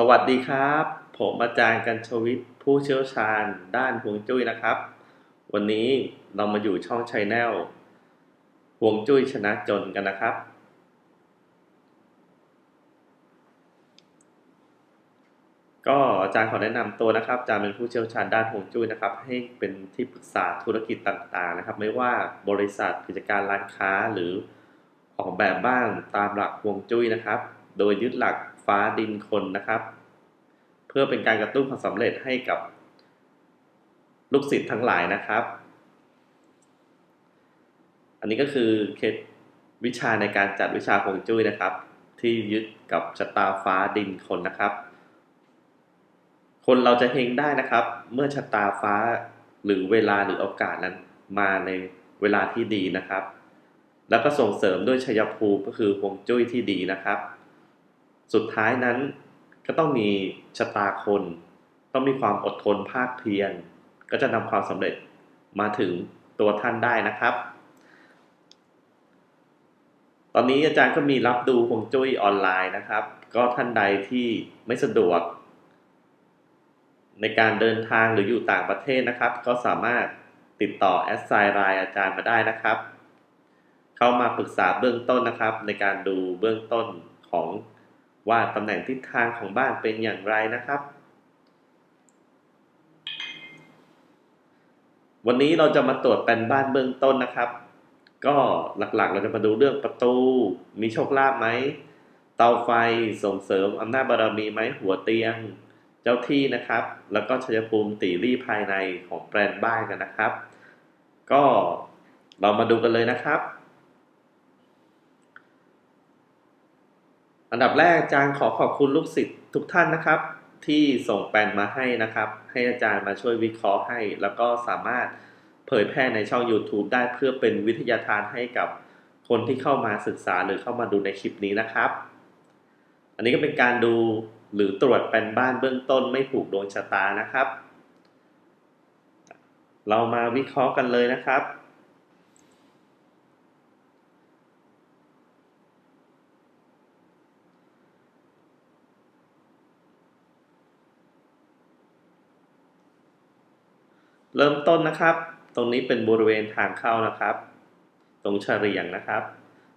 สวัสดีครับ ผมอาจารย์กันชวิทย์ผู้เชี่ยวชาญด้านฮวงจุ้ยนะครับ วันนี้เรามาอยู่ช่องช n แนลฮวงจุ้ยชนะจนกันนะครับ ก็อาจารย์ขอแนะนำตัวนะครับอาจารย์เป็นผู้เชี่ยวชาญด้านฮวงจุ้ยนะครับ ให้เป็นที่ปรึกษาธุรกิจต่างๆนะครับ ไม่ว่าบริษัทกิจการร้านค้าหรือออกแบบบ้านตามหลักฮวงจุ้ยนะครับ โดยยึดหลัก ฟ้าดินคนนะครับ เพื่อเป็นการกระตุ้นความสำเร็จให้กับลูกศิษย์ทั้งหลายนะครับ อันนี้ก็คือเคล็ดวิชาในการจัดวิชาฮวงจุ้ยนะครับ ที่ยึดกับชะตาฟ้าดินคนนะครับ คนเราจะเฮงได้นะครับ เมื่อชะตาฟ้าหรือเวลาหรือโอกาสนั้นมาในเวลาที่ดีนะครับ แล้วก็ส่งเสริมด้วยชัยภูมิก็คือฮวงจุ้ยที่ดีนะครับ สุดท้ายนั้นก็ต้องมีชะตาคน ต้องมีความอดทนภาคเพียรก็จะนำความสำเร็จมาถึงตัวท่านได้นะครับ ตอนนี้อาจารย์ก็มีรับดูฮวงจุ้ยออนไลน์นะครับ ก็ท่านใดที่ไม่สะดวก ในการเดินทางหรืออยู่ต่างประเทศนะครับ ก็สามารถติดต่อแอดไซน์ไลน์อาจารย์มาได้นะครับ เข้ามาปรึกษาเบื้องต้นนะครับ ในการดูเบื้องต้นของ ว่าตำแหน่งทิศทางของบ้านเป็นอย่างไรนะครับ วันนี้เราจะมาตรวจแปลนบ้านเบื้องต้นนะครับ ก็หลักๆ เราจะมาดูเรื่องประตู มีโชคลาภไหม เตาไฟส่งเสริมอำนาจบารมีไหมหัวเตียง เจ้าที่นะครับ แล้วก็ชัยภูมิตีรี่ภายในของแปลนบ้านกันนะครับ ก็เรามาดูกันเลยนะครับ อันดับแรกอาจารย์ขอขอบคุณลูกศิษย์ทุกท่านนะครับ ที่ส่งแปลนมาให้นะครับ ให้อาจารย์มาช่วยวิเคราะห์ให้ แล้วก็สามารถเผยแพร่ในช่อง YouTube ได้เพื่อเป็นวิทยาทานให้กับคนที่เข้ามาศึกษาหรือเข้ามาดูในคลิปนี้นะครับ อันนี้ก็เป็นการดูหรือตรวจแปลนบ้านเบื้องต้นไม่ผูกดวงชะตานะครับ เรามาวิเคราะห์กันเลยนะครับ เริ่มต้นนะครับ ตรงนี้เป็นบริเวณทางเข้านะครับ ตรงเฉลียงนะครับ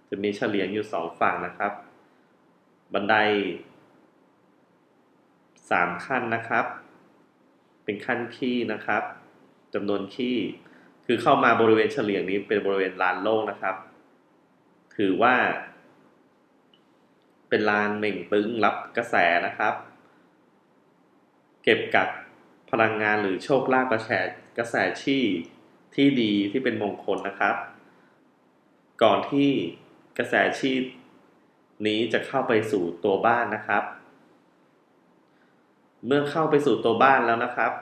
จะมีเฉลียงอยู่สองฝั่งนะครับ บันไดสามขั้นนะครับ เป็นขั้นขี้นะครับจำนวนขี้คือเข้ามาบริเวณเฉลียงนี้เป็นบริเวณลานโล่งนะครับ ถือว่า เป็นลานเหม่งตึงรับกระแสนะครับ เก็บกักพลังงานหรือโชคลาภกระแส กระแสชี่ที่ดีที่เป็นมงคลนะครับ ก่อนที่กระแสชีนี้จะเข้าไปสู่ตัวบ้านนะครับ เมื่อเข้าไปสู่ตัวบ้านแล้วนะครับ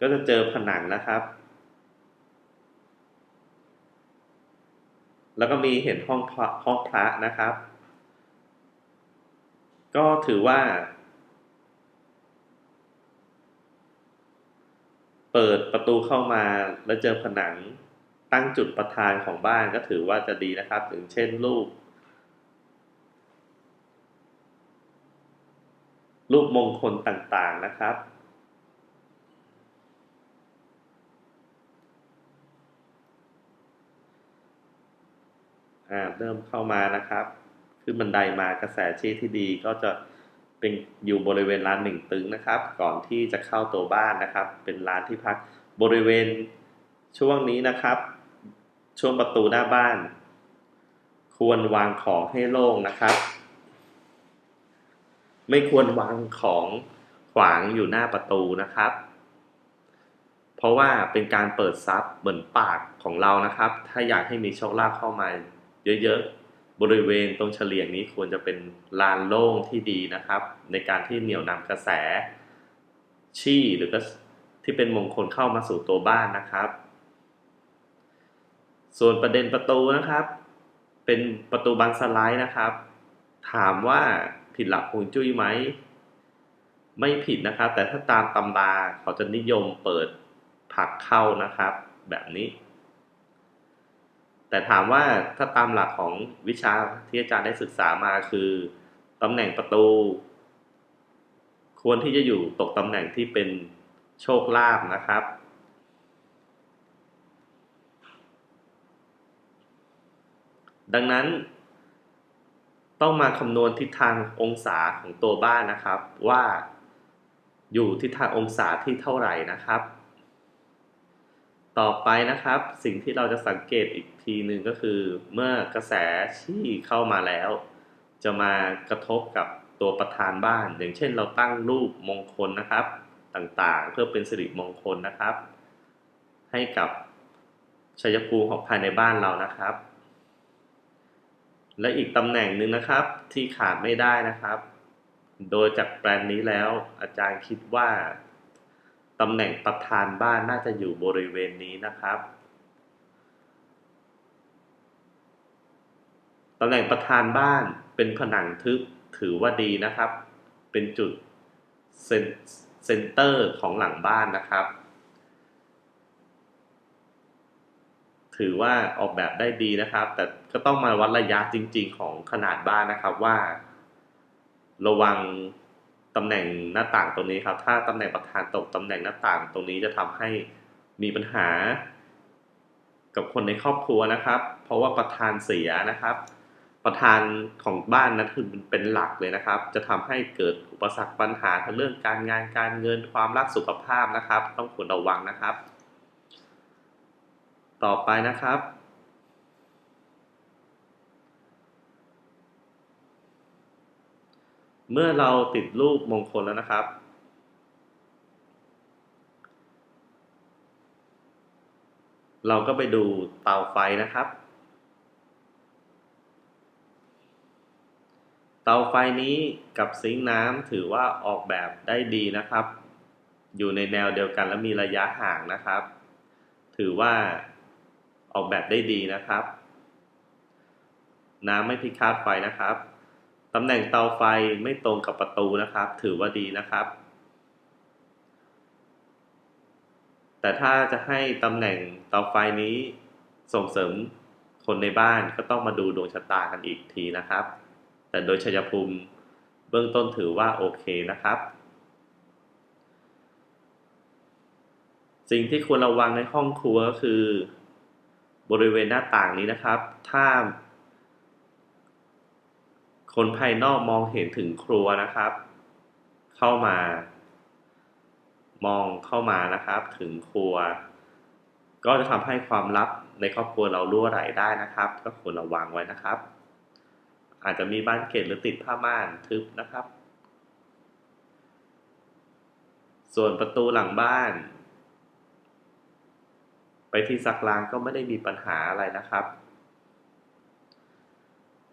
ก็จะเจอผนังนะครับ แล้วก็มีเห็นห้องพระห้องพระนะครับ ก็ถือว่า เปิดประตูเข้ามาแล้วเจอผนังตั้งจุดประธานของบ้านก็ถือว่าจะดีนะครับ อย่างเช่นรูป รูปมงคลต่างๆนะครับอ่าเริ่มเข้ามานะครับ ขึ้นบันไดมากระแสชีที่ดีก็จะ เป็นอยู่บริเวณลานหนึ่งตึงนะครับ ก่อนที่จะเข้าตัวบ้านนะครับ เป็นลานที่พักบริเวณช่วงนี้นะครับ ช่วงประตูหน้าบ้าน ควรวางของให้โล่งนะครับ ไม่ควรวางของขวางอยู่หน้าประตูนะครับ เพราะว่าเป็นการเปิดซับเหมือนปากของเรานะครับ ถ้าอยากให้มีโชคลาภเข้ามาเยอะๆ บริเวณตรงเฉลียงนี้ควรจะเป็นลานโล่งที่ดีนะครับ ในการที่เหนี่ยวนำกระแสชี่หรือก็ที่เป็นมงคลเข้ามาสู่ตัวบ้านนะครับ ส่วนประเด็นประตูนะครับ เป็นประตูบานสไลด์นะครับ ถามว่าผิดหลักฮวงจุ้ยไหมไม่ผิดนะครับ แต่ถ้าตามตำราเขาจะนิยมเปิดผักเข้านะครับ แบบนี้ แต่ถามว่าถ้าตามหลักของวิชาที่อาจารย์ได้ศึกษามาคือตำแหน่งประตู ควรที่จะอยู่ตกตำแหน่งที่เป็นโชคลาภนะครับ ดังนั้น ต้องมาคำนวณทิศทางองศาของตัวบ้านนะครับ ว่าอยู่ทิศทางองศาที่เท่าไหร่นะครับ ต่อไปนะครับ สิ่งที่เราจะสังเกตอีกทีหนึ่งก็คือ เมื่อกระแสชี่เข้ามาแล้ว จะมากระทบกับตัวประธานบ้าน อย่างเช่น เราตั้งรูปมงคลนะครับ ต่างๆ เพื่อเป็นสิริมงคลนะครับ ให้กับชัยภูมิของภายในบ้านเรานะครับ และอีกตำแหน่งหนึ่งนะครับที่ขาดไม่ได้นะครับ โดยจากแปลนนี้แล้วอาจารย์คิดว่า ตำแหน่งประธานบ้านน่าจะอยู่บริเวณนี้นะครับตำแหน่งประธานบ้านเป็นผนังทึบถือว่าดีนะครับ เป็นจุดเซนเตอร์ของหลังบ้านนะครับ ถือว่าออกแบบได้ดีนะครับ แต่ก็ต้องมาวัดระยะจริง ๆ ของขนาดบ้านนะครับว่า ระวัง ตำแหน่งหน้าต่างตรงนี้ครับ ถ้าตำแหน่งประธานตกตำแหน่งหน้าต่างตรงนี้จะทำให้มีปัญหา กับคนในครอบครัวนะครับ เพราะว่าประธานเสียนะครับ ประธานของบ้านนั้นคือเป็นหลักเลยนะครับ จะทำให้เกิดอุปสรรคปัญหาทั้งเรื่องการงานการเงินความรักสุขภาพนะครับ ต้องควรระวังนะครับ ต่อไปนะครับ เมื่อเราติดรูปมงคลแล้วนะครับ เราก็ไปดูเตาไฟนะครับ เตาไฟนี้กับซิงน้ำถือว่าออกแบบได้ดีนะครับ อยู่ในแนวเดียวกันและมีระยะห่างนะครับ ถือว่าออกแบบได้ดีนะครับ น้ำไม่พิฆาตไฟนะครับ ตำแหน่งเตาไฟไม่ตรงกับประตูนะครับ ถือว่าดีนะครับ แต่ถ้าจะให้ตำแหน่งเตาไฟนี้ส่งเสริมคนในบ้านก็ต้องมาดูดวงชะตากันอีกทีนะครับ แต่โดยชัยภูมิเบื้องต้นถือว่าโอเคนะครับ สิ่งที่ควรระวังในห้องครัวก็คือ บริเวณหน้าต่างนี้นะครับ ถ้า คนภายนอกมองเห็นถึงครัวนะครับ เข้ามามองเข้ามานะครับ ถึงครัว ก็จะทำให้ความลับในครอบครัวเรารั่วไหลได้นะครับ ก็ควรระวังไว้นะครับ อาจจะมีบ้านเกล็ดหรือติดผ้าม่านทึบนะครับ ส่วนประตูหลังบ้าน ไปที่สักลางก็ไม่ได้มีปัญหาอะไรนะครับ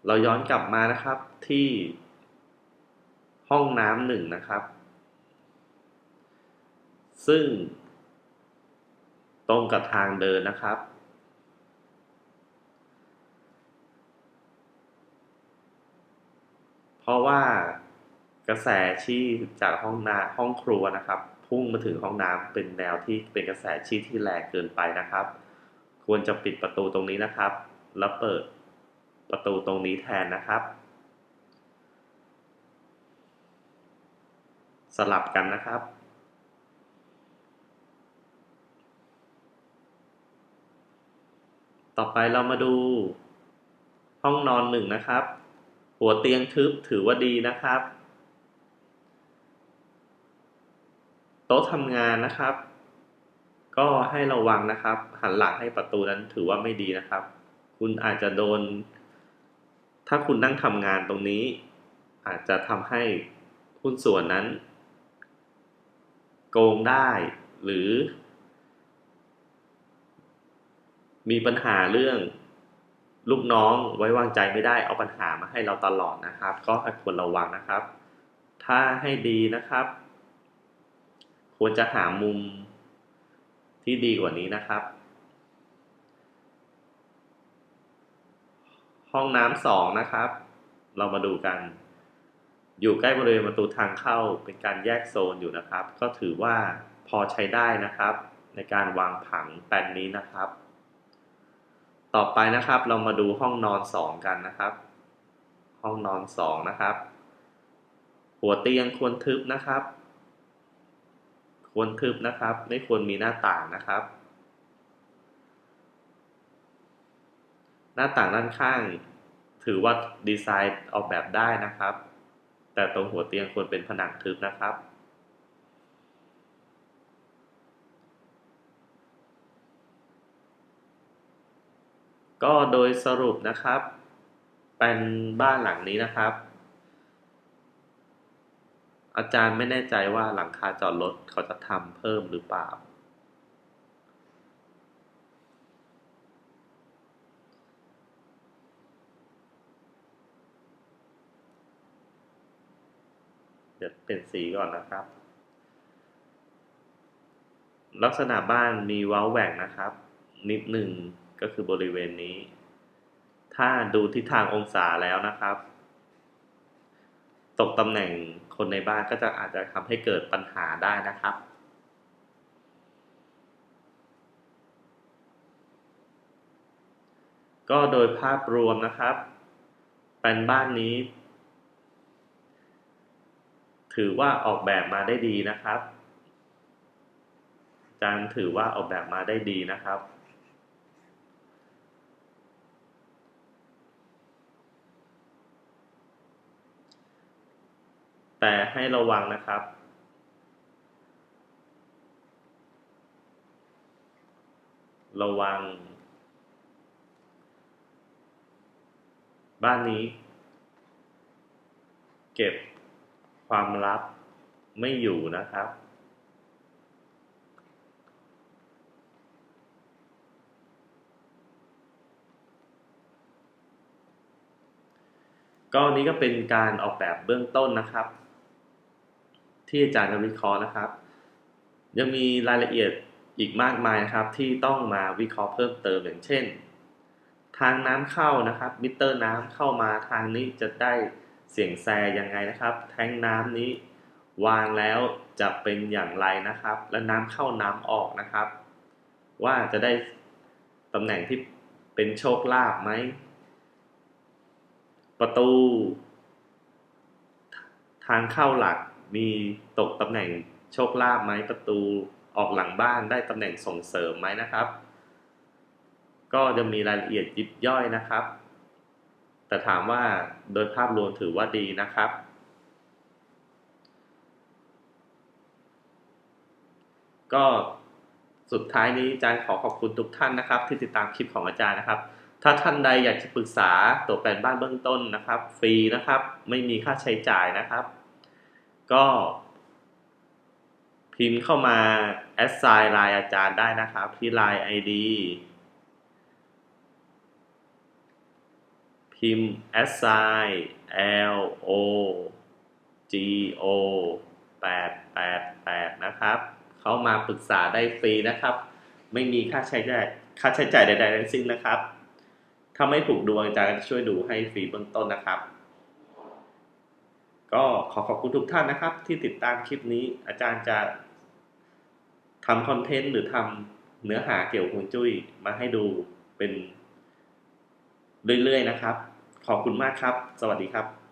เราย้อนกลับมานะครับที่ห้องน้ำหนึ่งนะครับ ซึ่ง ตรงกับทางเดินนะครับ เพราะว่ากระแสชี้จากห้องน้ำห้องครัวนะครับ พุ่งมาถึงห้องน้ำเป็นแนวที่เป็นกระแสชี้ที่แรงเกินไปนะครับ ควรจะปิดประตูตรงนี้นะครับ แล้วเปิด ประตูตรงนี้แทนนะครับ สลับกันนะครับ ต่อไปเรามาดู ห้องนอนหนึ่งนะครับ หัวเตียงทึบถือว่าดีนะครับ โต๊ะทำงานนะครับ ก็ให้ระวังนะครับ หันหลังให้ประตูนั้นถือว่าไม่ดีนะครับคุณอาจจะโดน ถ้าคุณนั่งทำงานตรงนี้ อาจจะทำให้หุ้นส่วนนั้น โกงได้หรือ มีปัญหาเรื่องลูกน้องไว้วางใจไม่ได้เอาปัญหามาให้เราตลอดนะครับ ก็ควรระวังนะครับ ถ้าให้ดีนะครับ ควรจะหามุมที่ดีกว่านี้นะครับ ห้องน้ำสองนะครับ เรามาดูกัน อยู่ใกล้บริเวณประตูทางเข้าเป็นการแยกโซนอยู่นะครับ ก็ถือว่าพอใช้ได้นะครับ ในการวางผังแปลนนี้นะครับ ต่อไปนะครับเรามาดูห้องนอนสองกันนะครับ ห้องนอนสองนะครับ หัวเตียงควรทึบนะครับ ควรทึบนะครับ ไม่ควรมีหน้าต่างนะครับ หน้าต่างด้านข้าง ถือว่าดีไซน์ออกแบบได้นะครับ แต่ตรงหัวเตียงควรเป็นผนังทึบนะครับ ก็โดยสรุปนะครับ เป็นบ้านหลังนี้นะครับ อาจารย์ไม่แน่ใจว่าหลังคาจอดรถเขาจะทำเพิ่มหรือเปล่า เดี๋ยวเปลี่ยนสีก่อนนะครับ ลักษณะบ้านมีเว้าแหว่งนะครับ นิดหนึ่งก็คือบริเวณนี้ ถ้าดูทิศทางองศาแล้วนะครับ ตกตำแหน่งคนในบ้านก็จะอาจจะทำให้เกิดปัญหาได้นะครับก็โดยภาพรวมนะครับเป็นบ้านนี้ ถือว่าออกแบบมาได้ดีนะครับอาจารย์ถือว่าออกแบบมาได้ดีนะครับแต่ให้ระวังนะครับ ระวัง บ้านนี้ เก็บ ความลับไม่อยู่นะครับ ก็นี้ก็เป็นการออกแบบเบื้องต้นนะครับ ที่อาจารย์จะวิเคราะห์นะครับ ยังมีรายละเอียดอีกมากมายนะครับ ที่ต้องมาวิเคราะห์เพิ่มเติมอย่างเช่น ทางน้ำเข้านะครับ มิเตอร์น้ำเข้ามาทางนี้จะได้ เสียงแซยังไงนะครับ แทงน้ำนี้ วางแล้วจะเป็นอย่างไรนะครับ และน้ำเข้าน้ำออกนะครับ ว่าจะได้ตำแหน่งที่เป็นโชคลาภไหม ประตู ทางเข้าหลักมีตกตำแหน่งโชคลาภไหมประตูออกหลังบ้านได้ตำแหน่งส่งเสริมไหมนะครับ ก็จะมีรายละเอียดยิบย่อยนะครับ แต่ถามว่าโดยภาพรวมถือว่าดีนะครับ ก็สุดท้ายนี้อาจารย์ขอขอบคุณทุกท่านนะครับ ที่ติดตามคลิปของอาจารย์นะครับ ถ้าท่านใดอยากจะปรึกษาตัวแปลนบ้านเบื้องต้นนะครับ ฟรีนะครับ ไม่มีค่าใช้จ่ายนะครับ ก็ พิมพ์เข้ามาแอดไซน์ไลน์อาจารย์ได้นะครับ ที่ไลน์ ID พิมพ์ s i l o g o 8 8 8 นะครับ เข้ามาปรึกษาได้ฟรีนะครับ ไม่มีค่าใช้จ่ายค่าใช้จ่ายใดๆทั้งสิ้นนะครับ ถ้าไม่ถูกดวงอาจารย์จะช่วยดูให้ฟรีเบื้องต้นนะครับ ก็ขอขอบคุณทุกท่านนะครับ ที่ติดตามคลิปนี้อาจารย์จะทำคอนเทนต์หรือทำเนื้อหาเกี่ยวกับฮวงจุ้ยมาให้ดูเป็น เรื่อยๆนะครับ ขอบคุณมากครับ สวัสดีครับ